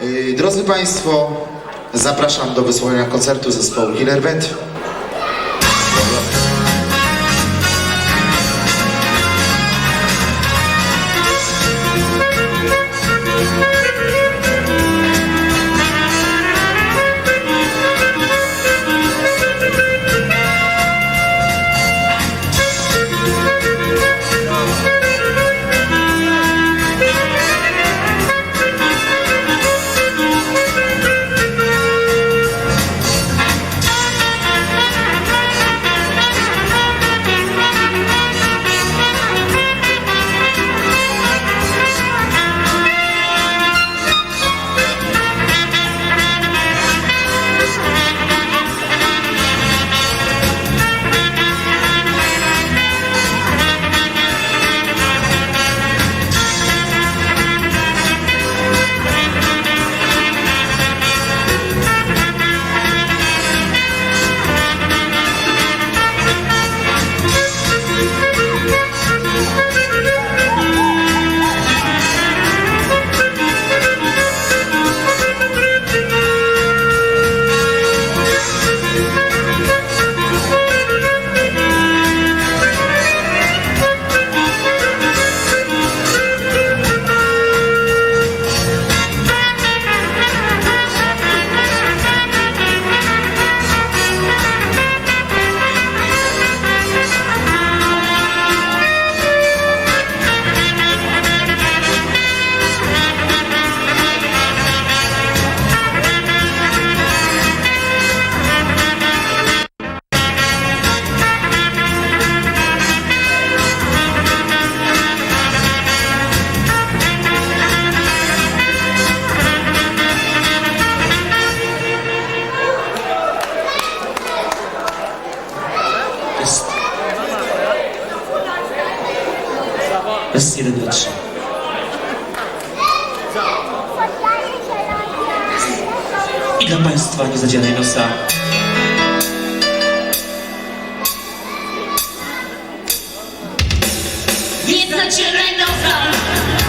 Yy, Drodzy Państwo, zapraszam do wysłuchania koncertu zespołu Killer Band. Trzy. I dla Państwa niezadzianej nosa. Nie zacieraj nosa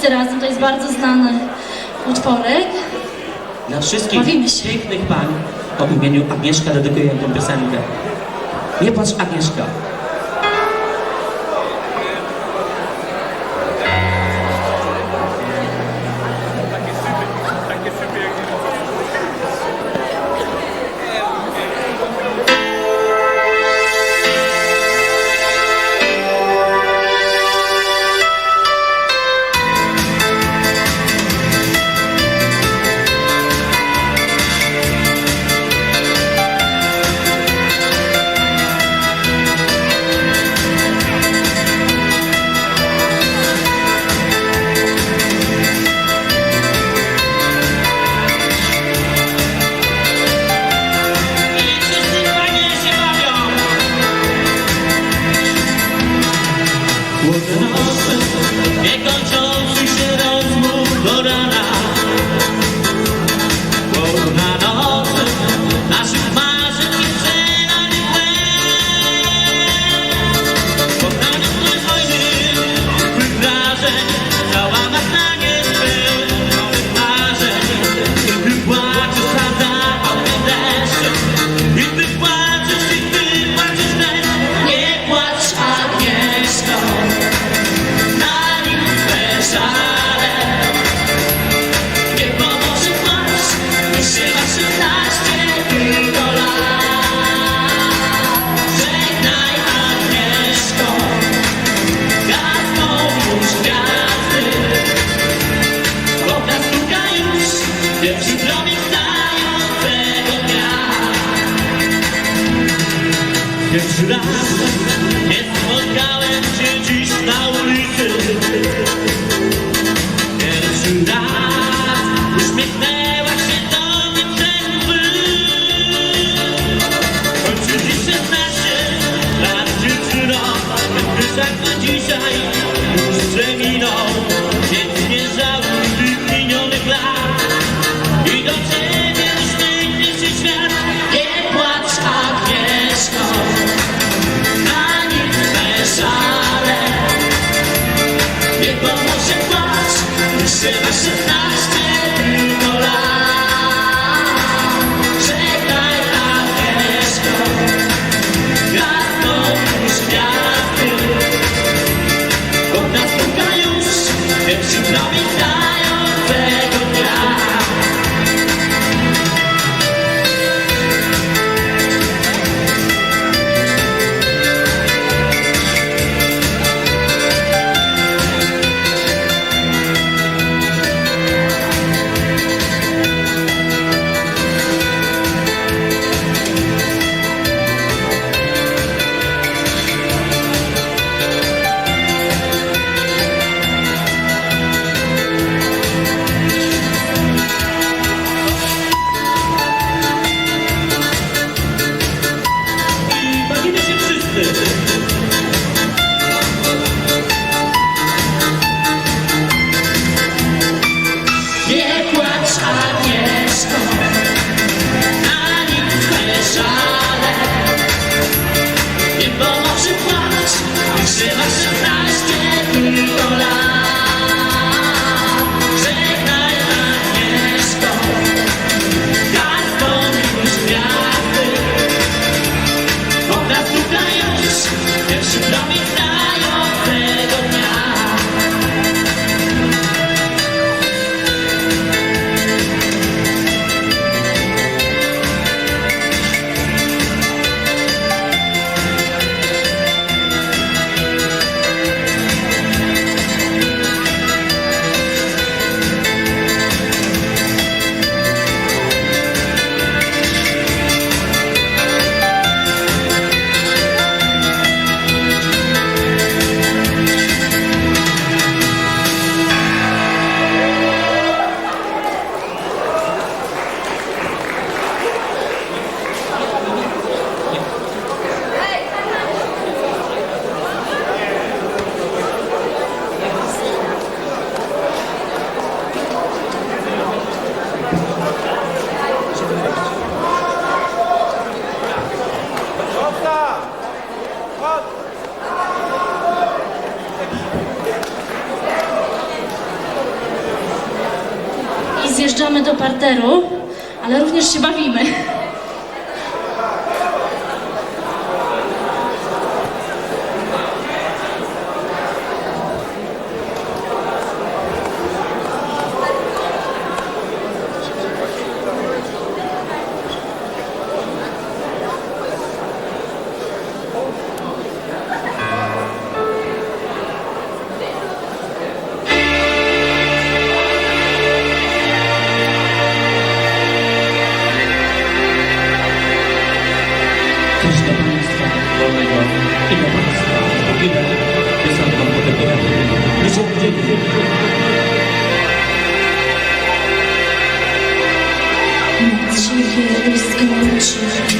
wszyscy razem, to jest bardzo znany utworek. Dla wszystkich pięknych pań o imieniu Agnieszka dedykuję tę piosenkę. Nie patrz Agnieszka, Trzeba się znać również się bawimy. 是。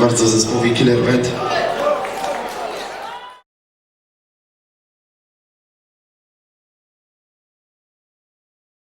Bardzo zespołowi Killer.